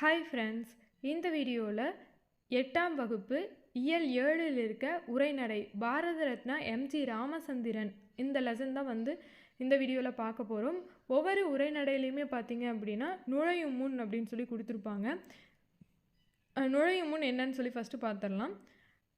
Hi friends இந்த வீடியோவில் எட்டாம் வகுப்பு இயல் ஏழில் இருக்க உரைநடை பாரத ரத்னா எம்ஜி ராமசந்திரன் இந்த லெசன் தான் வந்து இந்த வீடியோவில் பார்க்க போகிறோம் ஒவ்வொரு உரைநடையிலையுமே பார்த்தீங்க அப்படின்னா நுழையும் முன் அப்படின்னு சொல்லி கொடுத்துருப்பாங்க. நுழையும் முன் என்னன்னு சொல்லி ஃபஸ்ட்டு பார்த்துடலாம்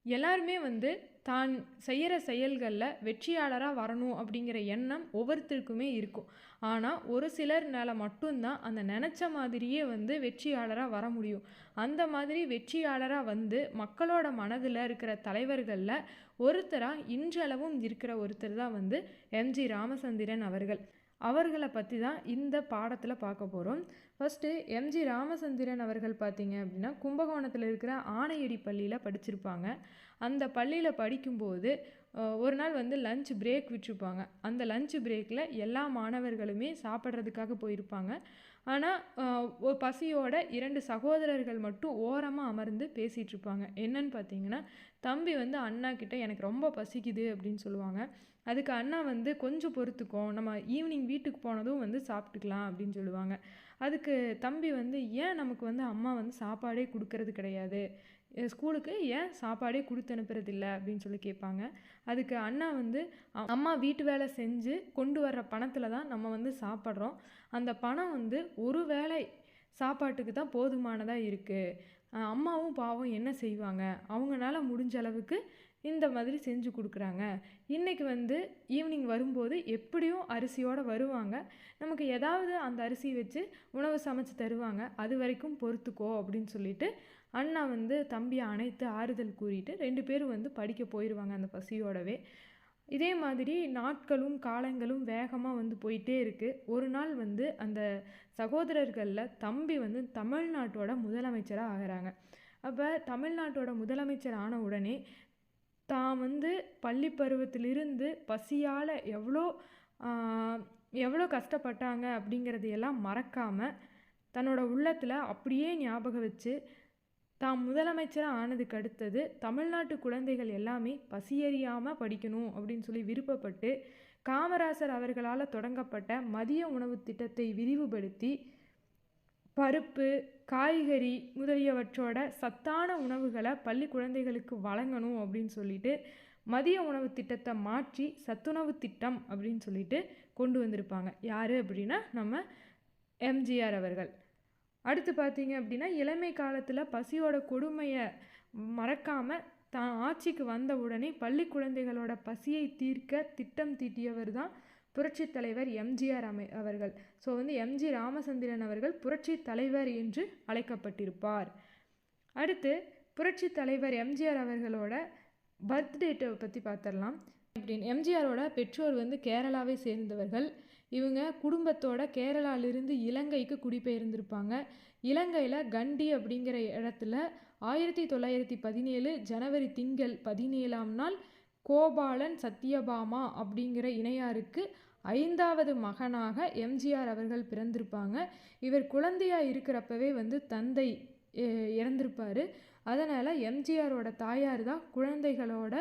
எல்லாருமே வந்து தான் செய்கிற செயல்களில் வெற்றியாளராக வரணும் அப்படிங்கிற எண்ணம் ஒவ்வொருத்தருக்குமே இருக்கும். ஆனால் ஒரு சிலர்னால மட்டும்தான் அந்த நினச்ச மாதிரியே வந்து வெற்றியாளராக வர முடியும். அந்த மாதிரி வெற்றியாளராக வந்து மக்களோட மனதில் இருக்கிற தலைவர்களில் ஒருத்தராக இன்றளவும் இருக்கிற ஒருத்தர் தான் வந்து எம்ஜி ராமசந்திரன் அவர்கள். அவர்களை பற்றி தான் இந்த பாடத்தில் பார்க்க போகிறோம் ஃபஸ்ட்டு எம்ஜி ராமசந்திரன் அவர்கள் பார்த்தீங்க அப்படின்னா கும்பகோணத்தில் இருக்கிற ஆணையடி பள்ளியில் படிச்சிருப்பாங்க. அந்த பள்ளியில் படிக்கும்போது ஒரு நாள் வந்து லஞ்ச் பிரேக் விட்டுருப்பாங்க. அந்த லஞ்ச் பிரேக்கில் எல்லா மாணவர்களுமே சாப்பிட்றதுக்காக போயிருப்பாங்க. ஆனால் பசியோட இரண்டு சகோதரர்கள் மட்டும் ஓரமாக அமர்ந்து பேசிகிட்ருப்பாங்க என்னன்னு பார்த்தீங்கன்னா தம்பி வந்து அண்ணா கிட்ட எனக்கு ரொம்ப பசிக்குது அப்படின்னு சொல்லுவாங்க. அதுக்கு அண்ணா வந்து கொஞ்சம் பொறுத்துக்கும் நம்ம ஈவினிங் வீட்டுக்கு போனதும் வந்து சாப்பிட்டுக்கலாம் அப்படின்னு சொல்லுவாங்க. அதுக்கு தம்பி வந்து ஏன் நமக்கு வந்து அம்மா வந்து சாப்பாடே கொடுக்கறது கிடையாது? ஸ்கூலுக்கு ஏன் சாப்பாடே கொடுத்து அனுப்புறதில்ல? அப்படின்னு சொல்லி கேட்பாங்க. அதுக்கு அண்ணா வந்து அம்மா வீட்டு வேலை செஞ்சு கொண்டு வர்ற பணத்தில் தான் நம்ம வந்து சாப்பிட்றோம். அந்த பணம் வந்து ஒரு வேளை சாப்பாட்டுக்கு தான் போதுமானதாக இருக்குது அம்மாவும் பாவம் என்ன செய்வாங்க? அவங்களால முடிஞ்ச அளவுக்கு இந்த மாதிரி செஞ்சு கொடுக்குறாங்க. இன்றைக்கி வந்து ஈவினிங் வரும்போது எப்படியும் அரிசியோடு வருவாங்க. நமக்கு ஏதாவது அந்த அரிசி வச்சு உணவு சமைச்சு தருவாங்க. அது வரைக்கும் பொறுத்துக்கோ அப்படின்னு சொல்லிட்டு அண்ணா வந்து தம்பியை அணைத்து ஆறுதல் கூறிட்டு ரெண்டு பேரும் வந்து படிக்க போயிடுவாங்க அந்த பசியோடவே. இதே மாதிரி நாட்களும் காலங்களும் வேகமாக வந்து போயிட்டே இருக்குது ஒரு நாள் வந்து அந்த சகோதரர்களில் தம்பி வந்து தமிழ்நாட்டோட முதலமைச்சராக ஆகிறாங்க. அப்போ தமிழ்நாட்டோட முதலமைச்சர் ஆன உடனே தான் வந்து பள்ளி பருவத்திலிருந்து பசியால் எவ்வளோ எவ்வளோ கஷ்டப்பட்டாங்க அப்படிங்கிறதையெல்லாம் மறக்காமல் தன்னோட உள்ளத்தில் அப்படியே ஞாபகம் வச்சு தாம் முதலமைச்சராக ஆனதுக்கு அடுத்தது தமிழ்நாட்டு குழந்தைகள் எல்லாமே பசியறியாமல் படிக்கணும் அப்படின்னு சொல்லி விருப்பப்பட்டு காமராசர் அவர்களால் தொடங்கப்பட்ட மதிய உணவு திட்டத்தை விரிவுபடுத்தி பருப்பு காய்கறி முதலியவற்றோட சத்தான உணவுகளை பள்ளி குழந்தைகளுக்கு வழங்கணும் அப்படின்னு சொல்லிட்டு மதிய உணவு திட்டத்தை மாற்றி சத்துணவு திட்டம் அப்படின்னு சொல்லிட்டு கொண்டு வந்திருப்பாங்க. யார் அப்படின்னா நம்ம எம்ஜிஆர் அவர்கள். அடுத்து பார்த்தீங்க அப்படின்னா இளமை காலத்தில் பசியோட கொடுமையை மறக்காமல் தான் ஆட்சிக்கு வந்த உடனே பள்ளி குழந்தைகளோட பசியை தீர்க்க திட்டம் தீட்டியவர் தான் புரட்சித் தலைவர் எம்ஜிஆர் அமை அவர்கள். ஸோ வந்து எம்ஜி ராமச்சந்திரன் அவர்கள் புரட்சித் தலைவர் என்று அழைக்கப்பட்டிருப்பார். அடுத்து புரட்சித் தலைவர் எம்ஜிஆர் அவர்களோட பர்த்டேட்டை பற்றி பார்த்துடலாம் அப்படின்னு. எம்ஜிஆரோட பெற்றோர் வந்து கேரளாவை சேர்ந்தவர்கள். இவங்க குடும்பத்தோட கேரளாவிலிருந்து இலங்கைக்கு குடிபெயர்ந்திருப்பாங்க. இலங்கையில் கண்டி அப்படிங்கிற இடத்துல ஆயிரத்தி தொள்ளாயிரத்தி பதினேழு ஜனவரி திங்கள் பதினேழாம் நாள் கோபாலன் சத்யபாமா அப்படிங்கிற இணையாருக்கு ஐந்தாவது மகனாக எம்ஜிஆர் அவர்கள் பிறந்திருப்பாங்க. இவர் குழந்தையாக இருக்கிறப்பவே வந்து தந்தை இறந்திருப்பார். அதனால் எம்ஜிஆரோட தாயார் தான் குழந்தைகளோட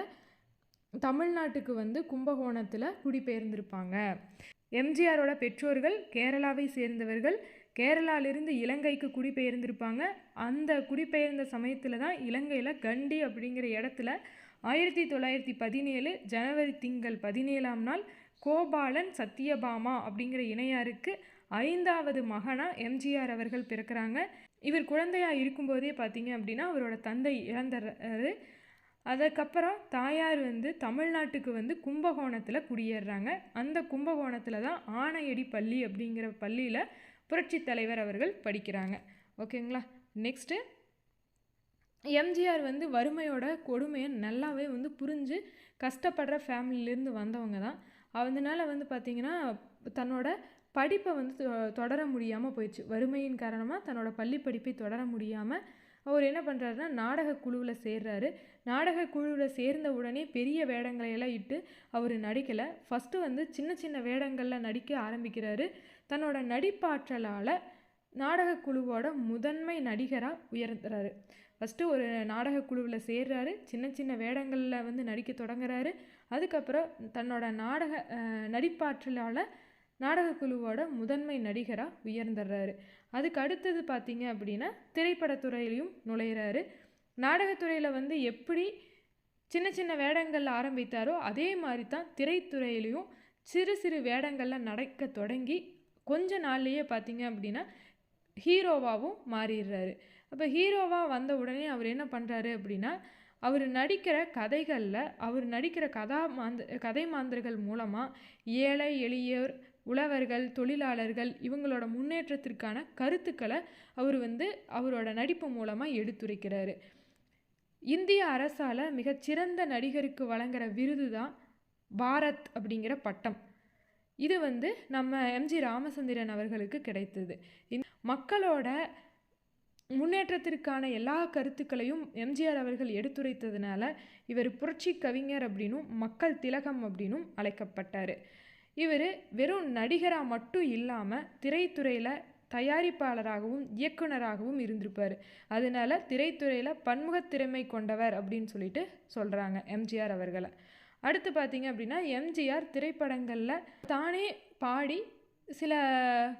தமிழ்நாட்டுக்கு வந்து கும்பகோணத்தில் குடிபெயர்ந்திருப்பாங்க. எம்ஜிஆரோட பெற்றோர்கள் கேரளாவை சேர்ந்தவர்கள். கேரளாவிலிருந்து இலங்கைக்கு குடிபெயர்ந்திருப்பாங்க. அந்த குடிபெயர்ந்த சமயத்தில் தான் இலங்கையில் கண்டி அப்படிங்கிற இடத்துல ஆயிரத்தி தொள்ளாயிரத்தி பதினேழு ஜனவரி திங்கள் பதினேழாம் நாள் கோபாலன் சத்யபாமா அப்படிங்கிற இணையாருக்கு ஐந்தாவது மகனாக எம்ஜிஆர் அவர்கள் பிறக்கிறாங்க. இவர் குழந்தையாக இருக்கும்போதே பார்த்தீங்க அப்படின்னா அவரோட தந்தை இறந்துடுறாரு அதுக்கப்புறம் தாயார் வந்து தமிழ்நாட்டுக்கு வந்து கும்பகோணத்தில் குடியேறுறாங்க. அந்த கும்பகோணத்தில் தான் ஆணையடி பள்ளி அப்படிங்கிற பள்ளியில் புரட்சித் தலைவர் அவர்கள் படிக்கிறாங்க. ஓகேங்களா? நெக்ஸ்ட்டு. எம்ஜிஆர் வந்து வறுமையோட கொடுமையை நல்லாவே வந்து புரிஞ்சு கஷ்டப்படுற ஃபேமிலியிலேருந்து வந்தவங்க தான். அதனால வந்து பார்த்திங்கன்னா தன்னோட படிப்பை வந்து தொ- தொடர முடியாமல் போயிடுச்சு. வறுமையின் காரணமாக தன்னோட பள்ளி படிப்பை தொடர முடியாமல் அவர் என்ன பண்ணுறாருன்னா நாடக குழுவில் சேர்றாரு. நாடக குழுவில் சேர்ந்த உடனே பெரிய வேடங்களை எல்லாம் இட்டு அவர் நடிக்கலை. ஃபஸ்ட்டு வந்து சின்ன சின்ன வேடங்களில் நடிக்க ஆரம்பிக்கிறாரு. தன்னோட நடிப்பாற்றலால் நாடக குழுவோட முதன்மை நடிகராக உயர்ந்துறாரு. ஃபஸ்ட்டு ஒரு நாடக குழுவில் சேர்றாரு. சின்ன சின்ன வேடங்களில் வந்து நடிக்க தொடங்குறாரு. அதுக்கப்புறம் தன்னோட நாடக நடிப்பாற்றலால் நாடகக்குழுவோட முதன்மை நடிகராக உயர்ந்துடுறாரு அதுக்கு அடுத்தது பார்த்தீங்க அப்படின்னா திரைப்படத்துறையிலையும் நுழையிறாரு. நாடகத்துறையில் வந்து எப்படி சின்ன சின்ன வேடங்கள் ஆரம்பித்தாரோ அதே மாதிரி தான் திரைத்துறையிலையும் சிறு சிறு வேடங்களில் நடக்க தொடங்கி கொஞ்ச நாள்லேயே பார்த்தீங்க அப்படின்னா ஹீரோவாகவும் மாறிடுறாரு. அப்போ ஹீரோவாக வந்த உடனே அவர் என்ன பண்ணுறாரு அப்படின்னா அவர் நடிக்கிற கதைகளில் அவர் நடிக்கிற கதா மாந்த கதை மாந்தர்கள் மூலமாக ஏழை எளியோர் உழவர்கள் தொழிலாளர்கள் இவங்களோட முன்னேற்றத்திற்கான கருத்துக்களை அவர் வந்து அவரோட நடிப்பு மூலமாக எடுத்துரைக்கிறாரு. இந்திய அரசால் மிகச்சிறந்த நடிகருக்கு வழங்குற விருது தான் பாரத் அப்படிங்கிற பட்டம். இது வந்து நம்ம எம்ஜி ராமச்சந்திரன் அவர்களுக்கு கிடைத்தது. இந்த மக்களோட முன்னேற்றத்திற்கான எல்லா கருத்துக்களையும் எம்ஜிஆர் அவர்கள் எடுத்துரைத்ததுனால இவர் புரட்சி கவிஞர் அப்படின்னும் மக்கள் திலகம் அப்படின்னும் அழைக்கப்பட்டார். இவர் வெறும் நடிகராக மட்டும் இல்லாமல் திரைத்துறையில் தயாரிப்பாளராகவும் இயக்குனராகவும் இருந்திருப்பார். அதனால திரைத்துறையில் பன்முகத் திறமை கொண்டவர் அப்படின்னு சொல்லிட்டு சொல்கிறாங்க எம்ஜிஆர் அவர்களை. அடுத்து பார்த்தீங்க அப்படின்னா எம்ஜிஆர் திரைப்படங்களில் தானே பாடி சில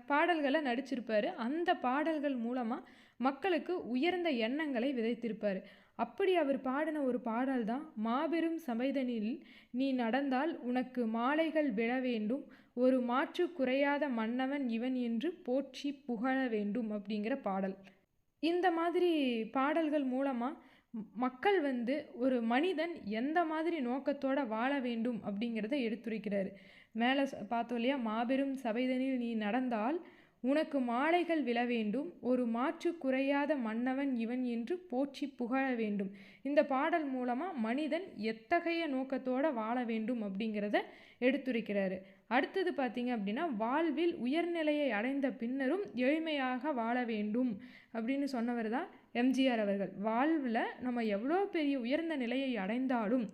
பாடல்களை நடிச்சிருப்பார். அந்த பாடல்கள் மூலமாக மக்களுக்கு உயர்ந்த எண்ணங்களை விதைத்திருப்பார். அப்படி அவர் பாடின ஒரு பாடல் தான் மாபெரும் சமைதனில் நீ நடந்தால் உனக்கு மாலைகள் விழ வேண்டும் ஒரு மாற்று குறையாத மன்னவன் இவன் என்று போற்றி புகழ வேண்டும் அப்படிங்கிற பாடல். இந்த மாதிரி பாடல்கள் மூலமாக மக்கள் வந்து ஒரு மனிதன் எந்த மாதிரி நோக்கத்தோட வாழ வேண்டும் அப்படிங்கிறத எடுத்துரைக்கிறார். மேலே பார்த்தோம் இல்லையா? மாபெரும் சபைதனில் நீ நடந்தால் உனக்கு மாலைகள் விழ வேண்டும். ஒரு மாற்று குறையாத மன்னவன் இவன் என்று போற்றி புகழ வேண்டும். இந்த பாடல் மூலமாக மனிதன் எத்தகைய நோக்கத்தோடு வாழ வேண்டும் அப்படிங்கிறத எடுத்துரைக்கிறாரு. அடுத்தது பார்த்தீங்க அப்படின்னா வாழ்வில் உயர்நிலையை அடைந்த பின்னரும் எளிமையாக வாழ வேண்டும் அப்படின்னு சொன்னவர் தான் எம்ஜிஆர் அவர்கள். வாழ்வில் நம்ம எவ்வளோ பெரிய உயர்ந்த நிலையை அடைந்தாலும்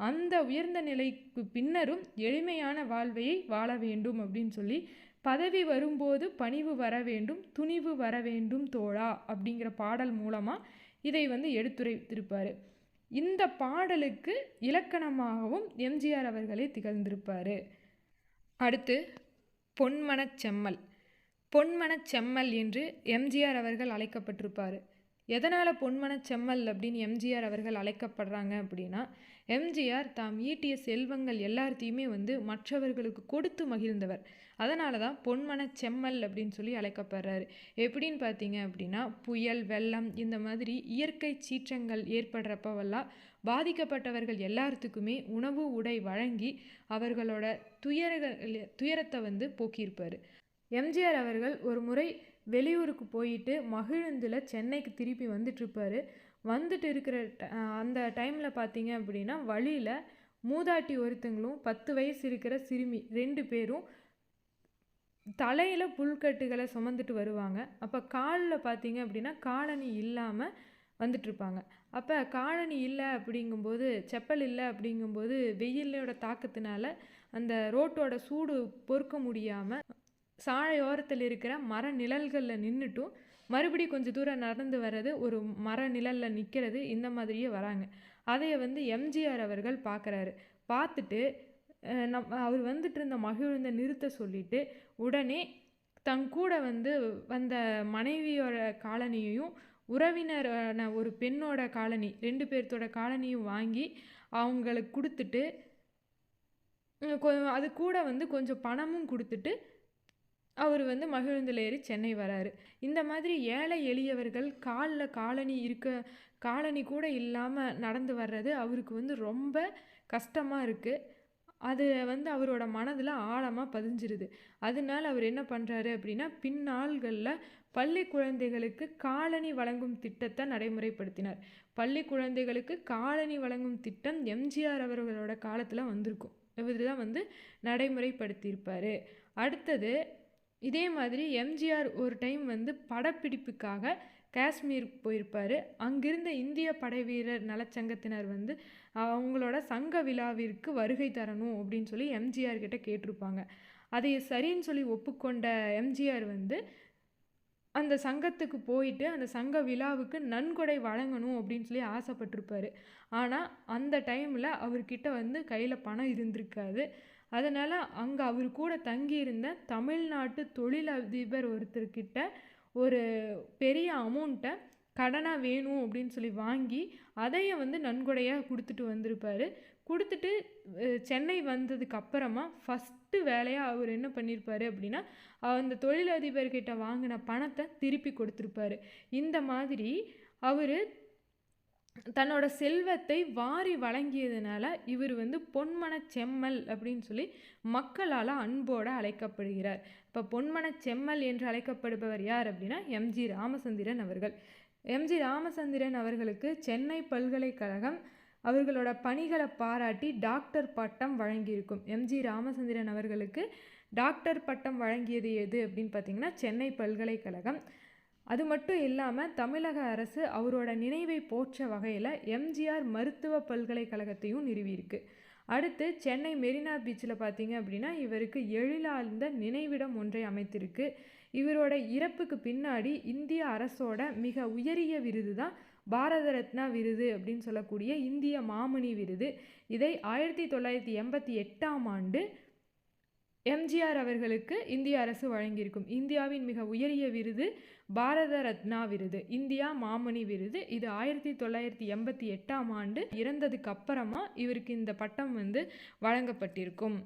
அந்த உயர்ந்த நிலைக்கு பின்னரும் எளிமையான வாழ்வையை வாழ வேண்டும் அப்படின்னு சொல்லி பதவி வரும்போது பணிவு வர வேண்டும் துணிவு வர வேண்டும் தோழா அப்படிங்கிற பாடல் மூலமாக இதை வந்து எடுத்துரைத்திருப்பார். இந்த பாடலுக்கு இலக்கணமாகவும் எம்ஜிஆர் அவர்களே திகழ்ந்திருப்பார். அடுத்து பொன்மனச் செம்மல். பொன்மனச் செம்மல் என்று எம்ஜிஆர் அவர்கள் அழைக்கப்பட்டிருப்பார். எதனால் பொன்மனச் செம்மல் அப்படின்னு எம்ஜிஆர் அவர்கள் அழைக்கப்படுறாங்க அப்படின்னா எம்ஜிஆர் தாம் ஈட்டிய செல்வங்கள் எல்லாத்தையுமே வந்து மற்றவர்களுக்கு கொடுத்து மகிழ்ந்தவர். அதனால தான் பொன்மன செம்மல் அப்படின்னு சொல்லி அழைக்கப்படுறாரு. எப்படின்னு பார்த்தீங்க அப்படின்னா புயல் வெள்ளம் இந்த மாதிரி இயற்கை சீற்றங்கள் ஏற்படுறப்பவெல்லாம் பாதிக்கப்பட்டவர்கள் எல்லாத்துக்குமே உணவு உடை வழங்கி அவர்களோட துயரங்கள் துயரத்தை வந்து போக்கியிருப்பார். எம்ஜிஆர் அவர்கள் ஒரு முறை வெளியூருக்கு போயிட்டு மகிழுந்தில் சென்னைக்கு திருப்பி வந்துட்டுருப்பாரு வந்துட்டு இருக்கிற அந்த டைமில் பார்த்தீங்க அப்படின்னா வழியில் மூதாட்டி ஒருத்தங்களும் பத்து வயசு இருக்கிற சிறுமி ரெண்டு பேரும் தலையில் புல்கட்டுகளை சுமந்துட்டு வருவாங்க. அப்போ காலில் பார்த்தீங்க அப்படின்னா காலணி இல்லாமல் வந்துட்டுருப்பாங்க அப்போ காலணி இல்லை அப்படிங்கும்போது செப்பல் இல்லை அப்படிங்கும்போது வெயிலோட தாக்கத்தினால அந்த ரோட்டோட சூடு பொறுக்க முடியாமல் சாலையோரத்தில் இருக்கிற மர நிழல்களில் நின்றுட்டும் மறுபடி கொஞ்சம் தூரம் நடந்து வர்றது ஒரு மர நிழலில் நிற்கிறது இந்த மாதிரியே வராங்க. அதையே வந்து எம்ஜிஆர் அவர்கள் பார்க்குறாரு பார்த்துட்டு நம் அவர் வந்துட்டு இருந்த மகிழ்ந்த நிறுத்த சொல்லிட்டு உடனே தன் கூட வந்து வந்த மனைவியோட காலனியையும் உறவினரான ஒரு பெண்ணோட காலனி ரெண்டு பேர்த்தோட காலனியும் வாங்கி அவங்களுக்கு கொடுத்துட்டு அது கூட வந்து கொஞ்சம் பணமும் கொடுத்துட்டு அவர் வந்து மகிழுந்தில் ஏறி சென்னை வராரு. இந்த மாதிரி ஏழை எளியவர்கள் காலில் காலனி இருக்க காலனி கூட இல்லாமல் நடந்து வர்றது அவருக்கு வந்து ரொம்ப கஷ்டமாக இருக்குது அது வந்து அவரோட மனதில் ஆழமாக பதிஞ்சிருது. அதனால அவர் என்ன பண்ணுறாரு அப்படின்னா பின்னாள்களில் பள்ளி குழந்தைகளுக்கு காலனி வழங்கும் திட்டத்தை நடைமுறைப்படுத்தினார். பள்ளி குழந்தைகளுக்கு காலனி வழங்கும் திட்டம் எம்ஜிஆர் அவர்களோட காலத்தில் வந்திருக்கும். இவர் தான் வந்து நடைமுறைப்படுத்தியிருப்பார். அடுத்தது இதே மாதிரி எம்ஜிஆர் ஒரு டைம் வந்து படப்பிடிப்புக்காக காஷ்மீர் போயிருப்பார். அங்கிருந்த இந்திய படை வீரர் நலச்சங்கத்தினர் வந்து அவங்களோட சங்க விழாவிற்கு வருகை தரணும் அப்படின்னு சொல்லி எம்ஜிஆர் கிட்ட கேட்டிருப்பாங்க. அதை சரின்னு சொல்லி ஒப்புக்கொண்ட எம்ஜிஆர் வந்து அந்த சங்கத்துக்கு போயிட்டு அந்த சங்க விழாவுக்கு நன்கொடை வழங்கணும் அப்படின்னு சொல்லி ஆசைப்பட்டிருப்பாரு. ஆனால் அந்த டைமில் அவர்கிட்ட வந்து கையில் பணம் இருந்திருக்காது. அதனால் அங்கே அவர் கூட தங்கியிருந்த தமிழ்நாட்டு தொழிலதிபர் ஒருத்தர்கிட்ட ஒரு பெரிய அமௌண்ட்டை கடனாக வேணும் அப்படின்னு சொல்லி வாங்கி அதையும் வந்து நன்கொடையாக கொடுத்துட்டு வந்திருப்பார். கொடுத்துட்டு சென்னை வந்ததுக்கு அப்புறமா ஃபஸ்ட்டு வேலையாக அவர் என்ன பண்ணியிருப்பாரு அப்படின்னா அந்த தொழிலதிபர்கிட்ட வாங்கின பணத்தை திருப்பி கொடுத்துருப்பாரு. இந்த மாதிரி அவர் தன்னோட செல்வத்தை வாரி வழங்கியதுனால இவர் வந்து பொன்மன செம்மல் அப்படின்னு சொல்லி மக்களால் அன்போடு அழைக்கப்படுகிறார். இப்போ பொன்மன செம்மல் என்று அழைக்கப்படுபவர் யார் அப்படின்னா எம்ஜி ராமச்சந்திரன் அவர்கள். எம்ஜி ராமச்சந்திரன் அவர்களுக்கு சென்னை பல்கலைக்கழகம் அவர்களோட பணிகளை பாராட்டி டாக்டர் பட்டம் வழங்கியிருக்கும். எம்ஜி ராமச்சந்திரன் அவர்களுக்கு டாக்டர் பட்டம் வழங்கியது எது அப்படின்னு பார்த்தீங்கன்னா சென்னை பல்கலைக்கழகம். அது மட்டும் இல்லாமல் தமிழக அரசு அவரோட நினைவை போற்ற வகையில் எம்ஜிஆர் மருத்துவ பல்கலைக்கழகத்தையும் நிறுவியிருக்கு. அடுத்து சென்னை மெரினா பீச்சில் பார்த்தீங்க அப்படின்னா இவருக்கு எழிலார்ந்த நினைவிடம் ஒன்றை அமைத்திருக்கு. இவரோட இறப்புக்கு பின்னாடி இந்திய அரசோட மிக உயரிய விருது தான் பாரத ரத்னா விருது அப்படின்னு சொல்லக்கூடிய இந்திய மாமணி விருது. இதை ஆயிரத்தி தொள்ளாயிரத்தி எண்பத்தி எட்டாம் ஆண்டு எம்ஜிஆர் அவர்களுக்கு இந்திய அரசு வழங்கியிருக்கும். இந்தியாவின் மிக உயரிய விருது பாரத ரத்னா விருது. இந்தியா மாமணி விருது. இது ஆயிரத்தி தொள்ளாயிரத்தி எண்பத்தி எட்டாம் ஆண்டு இறந்ததுக்கு அப்புறமா இவருக்கு இந்த பட்டம் வந்து வழங்கப்பட்டிருக்கும்.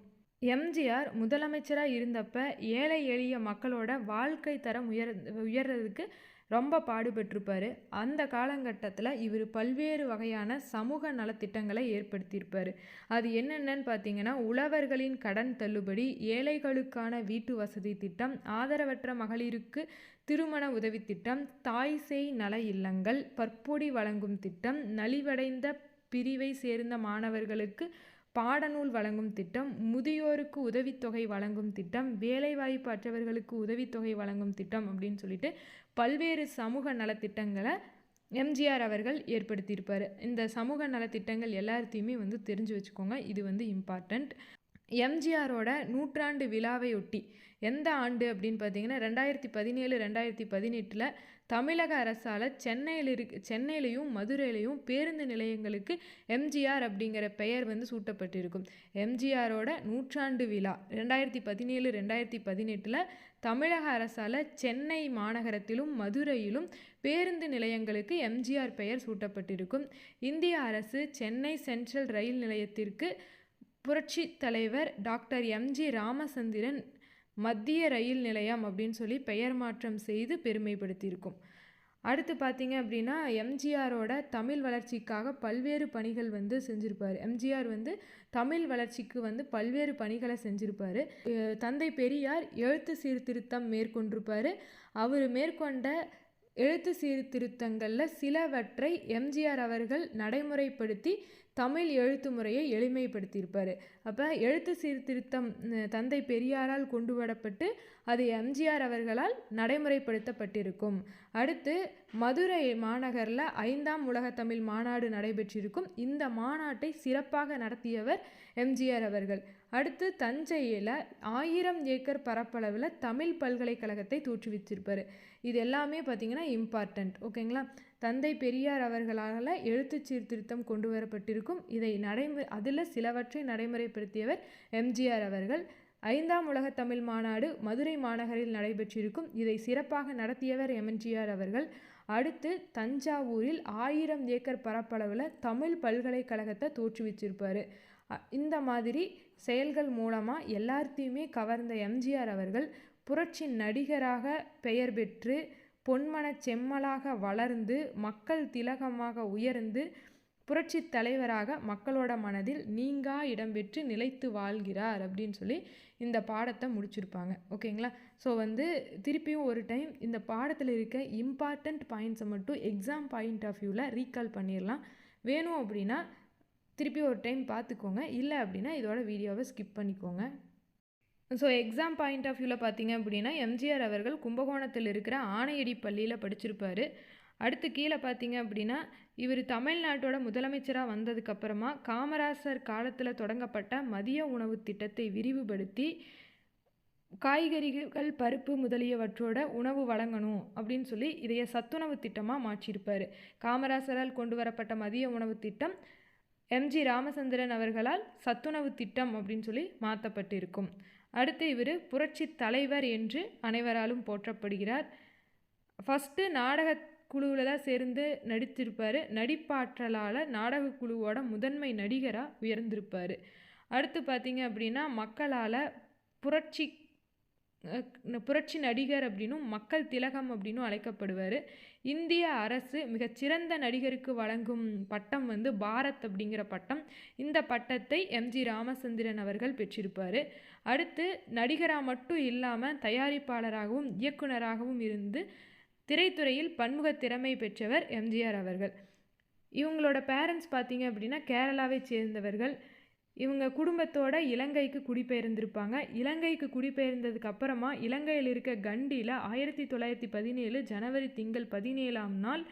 எம்ஜிஆர் முதலமைச்சராக இருந்தப்ப ஏழை எளிய மக்களோட வாழ்க்கை தரம் உயர் உயர்றதுக்கு ரொம்ப பாடுபட்டிருப்பார். அந்த காலகட்டத்தில் இவர் பல்வேறு வகையான சமூக நலத்திட்டங்களை ஏற்படுத்தியிருப்பார். அது என்னென்னன்னு பார்த்தீங்கன்னா உழவர்களின் கடன் தள்ளுபடி ஏழைகளுக்கான வீட்டு வசதி திட்டம் ஆதரவற்ற மகளிருக்கு திருமண உதவி திட்டம் தாய் செய் நல இல்லங்கள் பற்பொடி வழங்கும் திட்டம் நலிவடைந்த பிரிவை சேர்ந்த மாணவர்களுக்கு பாடநூல் வழங்கும் திட்டம் முதியோருக்கு உதவித்தொகை வழங்கும் திட்டம் வேலைவாய்ப்பு அற்றவர்களுக்கு உதவித்தொகை வழங்கும் திட்டம் அப்படின்னு சொல்லிட்டு பல்வேறு சமூக நலத்திட்டங்களை எம்ஜிஆர் அவர்கள் ஏற்படுத்தியிருப்பார். இந்த சமூக நலத்திட்டங்கள் எல்லாத்தையுமே வந்து தெரிஞ்சு வச்சுக்கோங்க. இது வந்து இம்பார்ட்டண்ட் எம்ஜிஆரோட நூற்றாண்டு விழாவையொட்டி எந்த ஆண்டு அப்படின்னு பார்த்தீங்கன்னா ரெண்டாயிரத்தி பதினேழு ரெண்டாயிரத்தி பதினெட்டில் தமிழக அரசால் சென்னையில் இருக்கு சென்னையிலையும் மதுரையிலையும் பேருந்து நிலையங்களுக்கு எம்ஜிஆர் அப்படிங்கிற பெயர் வந்து சூட்டப்பட்டிருக்கும். எம்ஜிஆரோட நூற்றாண்டு விழா ரெண்டாயிரத்தி பதினேழு ரெண்டாயிரத்தி பதினெட்டில் தமிழக அரசால் சென்னை மாநகரத்திலும் மதுரையிலும் பேருந்து நிலையங்களுக்கு எம்ஜிஆர் பெயர் சூட்டப்பட்டிருக்கும். இந்திய அரசு சென்னை சென்ட்ரல் ரயில் நிலையத்திற்கு புரட்சி தலைவர் டாக்டர் எம்ஜி ராமச்சந்திரன் மத்திய ரயில் நிலையம் அப்படின்னு சொல்லி பெயர் மாற்றம் செய்து பெருமைப்படுத்தியிருக்கும். அடுத்து பார்த்தீங்க அப்படின்னா எம்ஜிஆரோட தமிழ் வளர்ச்சிக்காக பல்வேறு பணிகள் வந்து செஞ்சுருப்பார். எம்ஜிஆர் வந்து தமிழ் வளர்ச்சிக்கு வந்து பல்வேறு பணிகளை செஞ்சுருப்பார். தந்தை பெரியார் எழுத்து சீர்திருத்தம் மேற்கொண்டிருப்பார். அவர் மேற்கொண்ட எழுத்து சீர்திருத்தங்களில் சிலவற்றை எம்ஜிஆர் அவர்கள் நடைமுறைப்படுத்தி தமிழ் எழுத்து முறையை எளிமைப்படுத்தியிருப்பார். அப்போ எழுத்து சீர்திருத்தம் தந்தை பெரியாரால் கொண்டு வரப்பட்டு அது எம்ஜிஆர் அவர்களால் நடைமுறைப்படுத்தப்பட்டிருக்கும். அடுத்து மதுரை மாநகரில் ஐந்தாம் உலக தமிழ் மாநாடு நடைபெற்றிருக்கும். இந்த மாநாட்டை சிறப்பாக நடத்தியவர் எம்ஜிஆர் அவர்கள். அடுத்து தஞ்சையில் ஆயிரம் ஏக்கர் பரப்பளவில் தமிழ் பல்கலைக்கழகத்தை தோற்றுவிச்சிருப்பார் இது எல்லாமே பார்த்திங்கன்னா இம்பார்ட்டண்ட் ஓகேங்களா தந்தை பெரியார் அவர்களால் எழுத்து சீர்திருத்தம் கொண்டு வரப்பட்டிருக்கும். இதை நடைமுறை அதில் சிலவற்றை நடைமுறைப்படுத்தியவர் எம்ஜிஆர் அவர்கள். ஐந்தாம் உலகத் தமிழ் மாநாடு மதுரை மாநகரில் நடைபெற்றிருக்கும். இதை சிறப்பாக நடத்தியவர் எம்ஜிஆர் அவர்கள். அடுத்து தஞ்சாவூரில் ஆயிரம் ஏக்கர் பரப்பளவில் தமிழ் பல்கலைக்கழகத்தை தோற்றுவிச்சிருப்பார் இந்த மாதிரி செயல்கள் மூலமாக எல்லாத்தையுமே கவர்ந்த எம்ஜிஆர் அவர்கள் புரட்சி நடிகராக பெயர் பெற்று பொன்மன செம்மலாக வளர்ந்து மக்கள் திலகமாக உயர்ந்து புரட்சி தலைவராக மக்களோட மனதில் நீங்கா இடம் பெற்று நிலைத்து வாழ்கிறார் அப்படின்னு சொல்லி இந்த பாடத்தை முடிச்சிருப்பாங்க. ஓகேங்களா? ஸோ வந்து திருப்பியும் ஒரு டைம் இந்த பாடத்தில் இருக்க இம்பார்ட்டண்ட் பாயிண்ட்ஸை மட்டும் எக்ஸாம் பாயிண்ட் ஆஃப் வியூவில் ரீகால் பண்ணிடலாம் வேணும் அப்படின்னா திருப்பி ஒரு டைம் பார்த்துக்கோங்க. இல்லை அப்படின்னா இதோட வீடியோவை ஸ்கிப் பண்ணிக்கோங்க. ஸோ எக்ஸாம் பாயிண்ட் ஆஃப் வியூவில் பார்த்தீங்க அப்படின்னா எம்ஜிஆர் அவர்கள் கும்பகோணத்தில் இருக்கிற ஆணையடி பள்ளியில் படிச்சிருப்பார். அடுத்து கீழே பார்த்தீங்க அப்படின்னா இவர் தமிழ்நாட்டோட முதலமைச்சராக வந்ததுக்கப்புறமா காமராசர் காலத்தில் தொடங்கப்பட்ட மதிய உணவு திட்டத்தை விரிவுபடுத்தி காய்கறிகள் பருப்பு முதலியவற்றோட உணவு வழங்கணும் அப்படின்னு சொல்லி இதைய சத்துணவு திட்டமாக மாற்றியிருப்பார். காமராசரால் கொண்டு வரப்பட்ட மதிய உணவு திட்டம் எம்ஜி ராமச்சந்திரன் அவர்களால் சத்துணவு திட்டம் அப்படின்னு சொல்லி மாற்றப்பட்டிருக்கும் அடுத்து இவர் புரட்சி தலைவர் என்று அனைவராலும் போற்றப்படுகிறார். ஃபஸ்ட்டு நாடக குழுவில் தான் சேர்ந்து நடித்திருப்பார். நடிப்பாற்றலால் நாடக குழுவோட முதன்மை நடிகராக உயர்ந்திருப்பார். அடுத்து பார்த்தீங்க அப்படின்னா மக்களால் புரட்சி புரட்சி நடிகர் அப்படின்னும் மக்கள் திலகம் அப்படின்னும் அழைக்கப்படுவார். இந்திய அரசு மிகச்சிறந்த நடிகருக்கு வழங்கும் பட்டம் வந்து பாரத் அப்படிங்கிற பட்டம். இந்த பட்டத்தை எம்ஜி ராமச்சந்திரன் அவர்கள் பெற்றிருப்பார். அடுத்து நடிகராக மட்டும் இல்லாமல் தயாரிப்பாளராகவும் இயக்குனராகவும் இருந்து திரைத்துறையில் பன்முக திறமை பெற்றவர் எம்ஜிஆர் அவர்கள். இவங்களோட பேரண்ட்ஸ் பார்த்தீங்க அப்படின்னா கேரளாவை சேர்ந்தவர்கள். இவங்க குடும்பத்தோட இலங்கைக்கு குடிபெயர்ந்திருப்பாங்க. இலங்கைக்கு குடிபெயர்ந்ததுக்கு அப்புறமா இலங்கையில் இருக்க கண்டியில் ஆயிரத்தி தொள்ளாயிரத்தி பதினேழு ஜனவரி திங்கள் பதினேழாம் நாள்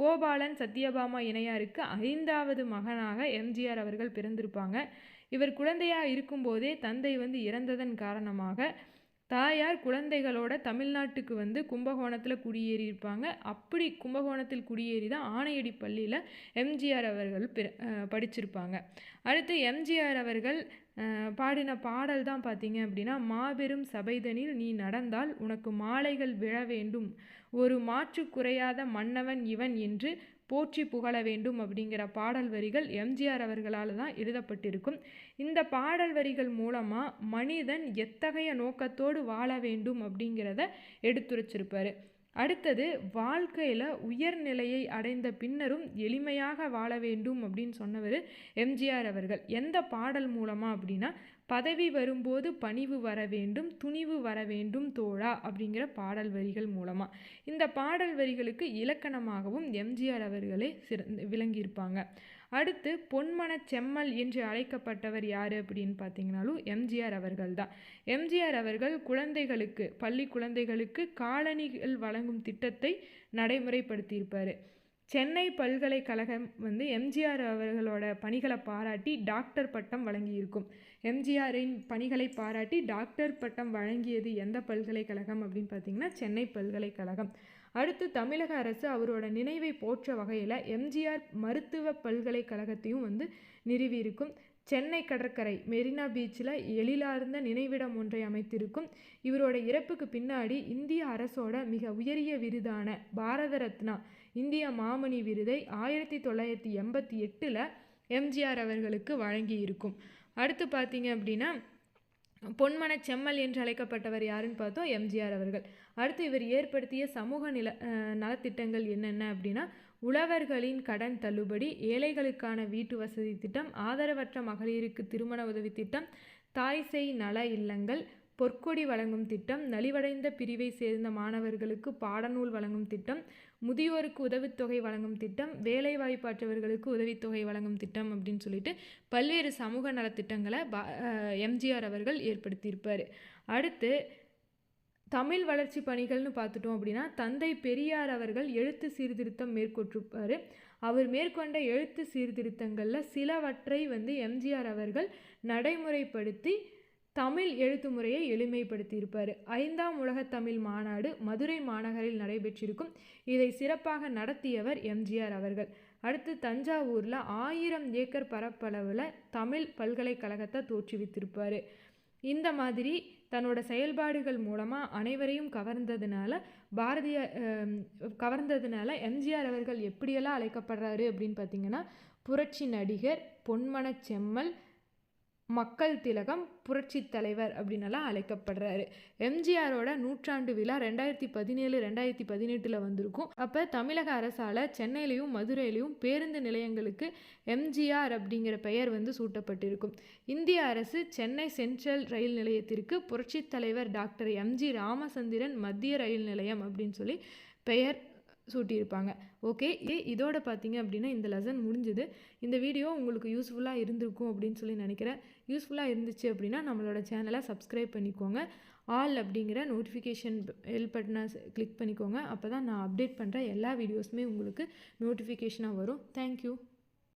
கோபாலன் சத்யபாமா இணையாருக்கு ஐந்தாவது மகனாக எம்ஜிஆர் அவர்கள் பிறந்திருப்பாங்க. இவர் குழந்தையாக இருக்கும்போதே தந்தை வந்து இறந்ததன் காரணமாக தாயார் குழந்தைகளோட தமிழ்நாட்டுக்கு வந்து கும்பகோணத்தில் குடியேறியிருப்பாங்க. அப்படி கும்பகோணத்தில் குடியேறி தான் ஆணையடி பள்ளியில் எம்ஜிஆர் அவர்கள் பிற- படிச்சிருப்பாங்க. அடுத்து எம்ஜிஆர் அவர்கள் பாடின பாடல் தான் பார்த்தீங்க அப்படின்னா மாபெரும் சபைதனில் நீ நடந்தால் உனக்கு மாலைகள் விழ வேண்டும். ஒரு மாற்று குறையாத மன்னவன் இவன் என்று போற்றி புகழ வேண்டும் அப்படிங்கிற பாடல் வரிகள் எம்ஜிஆர் அவர்களால் தான் எழுதப்பட்டிருக்கும். இந்த பாடல் வரிகள் மூலமாக மனிதன் எத்தகைய நோக்கத்தோடு வாழ வேண்டும் அப்படிங்கிறத எடுத்துரைச்சிருப்பார். அடுத்தது வாழ்க்கையில் உயர்நிலையை அடைந்த பின்னரும் எளிமையாக வாழ வேண்டும் அப்படின்னு சொன்னவர் எம்ஜிஆர் அவர்கள். எந்த பாடல் மூலமாக அப்படின்னா பதவி வரும்போது பணிவு வர வேண்டும் துணிவு வர வேண்டும் தோழா அப்படிங்கிற பாடல் வரிகள் மூலமாக இந்த பாடல் வரிகளுக்கு இலக்கணமாகவும் எம்ஜிஆர் அவர்களே சிறந்து விளங்கியிருப்பாங்க. அடுத்து பொன்மன செம்மல் என்று அழைக்கப்பட்டவர் யார் அப்படின்னு பார்த்தீங்கனாலும் எம்ஜிஆர் அவர்கள் தான் எம்ஜிஆர் அவர்கள் குழந்தைகளுக்கு பள்ளி குழந்தைகளுக்கு காலணிகள் வழங்கும் திட்டத்தை நடைமுறைப்படுத்தியிருப்பார். சென்னை பல்கலைக்கழகம் வந்து எம்ஜிஆர் அவர்களோட பணிகளை பாராட்டி டாக்டர் பட்டம் வழங்கியிருக்கும். எம்ஜிஆரின் பணிகளை பாராட்டி டாக்டர் பட்டம் வழங்கியது எந்த பல்கலைக்கழகம் அப்படின்னு பார்த்தீங்கன்னா சென்னை பல்கலைக்கழகம். அடுத்து தமிழக அரசு அவரோட நினைவை போற்ற வகையில் எம்ஜிஆர் மருத்துவ பல்கலைக்கழகத்தையும் வந்து நிறுவியிருக்கும். சென்னை கடற்கரை மெரினா பீச்சில் எழிலார்ந்த நினைவிடம் ஒன்றை அமைத்திருக்கும். இவரோட இறப்புக்கு பின்னாடி இந்திய அரசோட மிக உயரிய விருதான பாரத ரத்னா இந்திய மாமணி விருதை ஆயிரத்தி தொள்ளாயிரத்தி எண்பத்தி எட்டில் எம்ஜிஆர் அவர்களுக்கு வழங்கியிருக்கும். அடுத்து பார்த்தீங்க அப்படின்னா பொன்மன செம்மல் என்று அழைக்கப்பட்டவர் யாருன்னு பார்த்தோம்? எம்ஜிஆர் அவர்கள். அடுத்து இவர் ஏற்படுத்திய சமூக நில நலத்திட்டங்கள் என்னென்ன அப்படின்னா உழவர்களின் கடன் தள்ளுபடி ஏழைகளுக்கான வீட்டு வசதி திட்டம் ஆதரவற்ற மகளிருக்கு திருமண உதவி திட்டம் தாய் செய் நல இல்லங்கள் பொற்கொடி வழங்கும் திட்டம் நலிவடைந்த பிரிவை சேர்ந்த மாணவர்களுக்கு பாடநூல் வழங்கும் திட்டம் முதியோருக்கு உதவித்தொகை வழங்கும் திட்டம் வேலைவாய்ப்பற்றவர்களுக்கு உதவித்தொகை வழங்கும் திட்டம் அப்படின்னு சொல்லிட்டு பல்வேறு சமூக நலத்திட்டங்களை பா எம்ஜிஆர் அவர்கள் ஏற்படுத்தியிருப்பார். அடுத்து தமிழ் வளர்ச்சி பணிகள்னு பார்த்துட்டோம் அப்படின்னா தந்தை பெரியார் அவர்கள் எழுத்து சீர்திருத்தம் மேற்கொண்டிருப்பார். அவர் மேற்கொண்ட எழுத்து சீர்திருத்தங்களில் சிலவற்றை வந்து எம்ஜிஆர் அவர்கள் நடைமுறைப்படுத்தி தமிழ் எழுத்து முறையை எளிமைப்படுத்தியிருப்பார். ஐந்தாம் உலகத் தமிழ் மாநாடு மதுரை மாநகரில் நடைபெற்றிருக்கும். இதை சிறப்பாக நடத்தியவர் எம்ஜிஆர் அவர்கள். அடுத்து தஞ்சாவூரில் ஆயிரம் ஏக்கர் பரப்பளவில் தமிழ் பல்கலைக்கழகத்தை தோற்றுவித்திருப்பார். இந்த மாதிரி தன்னோட செயல்பாடுகள் மூலமாக அனைவரையும் கவர்ந்ததுனால பாரதிய கவர்ந்ததுனால எம்ஜிஆர் அவர்கள் எப்படியெல்லாம் அழைக்கப்படுறாரு அப்படின்னு பார்த்தீங்கன்னா புரட்சி நடிகர் பொன்மன செம்மல் மக்கள் திலகம் புரட்சி தலைவர் அப்படின்னெல்லாம் அழைக்கப்படுறாரு. எம்ஜிஆரோட நூற்றாண்டு விழா ரெண்டாயிரத்தி பதினேழு ரெண்டாயிரத்தி பதினெட்டில் வந்திருக்கும். அப்போ தமிழக அரசால் சென்னையிலையும் மதுரையிலையும் பேருந்து நிலையங்களுக்கு எம்ஜிஆர் அப்படிங்கிற பெயர் வந்து சூட்டப்பட்டிருக்கும். இந்திய அரசு சென்னை சென்ட்ரல் ரயில் நிலையத்திற்கு புரட்சி தலைவர் டாக்டர் எம்ஜி ராமச்சந்திரன் மத்திய ரயில் நிலையம் அப்படின்னு சொல்லி பெயர் சூட்டியிருப்பாங்க. ஓகே ஏ இதோட பார்த்தீங்க அப்படின்னா இந்த லெசன் முடிஞ்சுது. இந்த வீடியோ உங்களுக்கு யூஸ்ஃபுல்லாக இருந்திருக்கும் அப்படின்னு சொல்லி நினைக்கிறேன். யூஸ்ஃபுல்லாக இருந்துச்சு அப்படின்னா நம்மளோட சேனலை சப்ஸ்கிரைப் பண்ணிக்கோங்க. ஆல் அப்படிங்கிற நோட்டிஃபிகேஷன் ஹெல்ப் பட்டனை கிளிக் பண்ணிக்கோங்க. அப்போ தான் நான் அப்டேட் பண்ணுற எல்லா வீடியோஸுமே உங்களுக்கு நோட்டிஃபிகேஷனாக வரும். தேங்க்யூ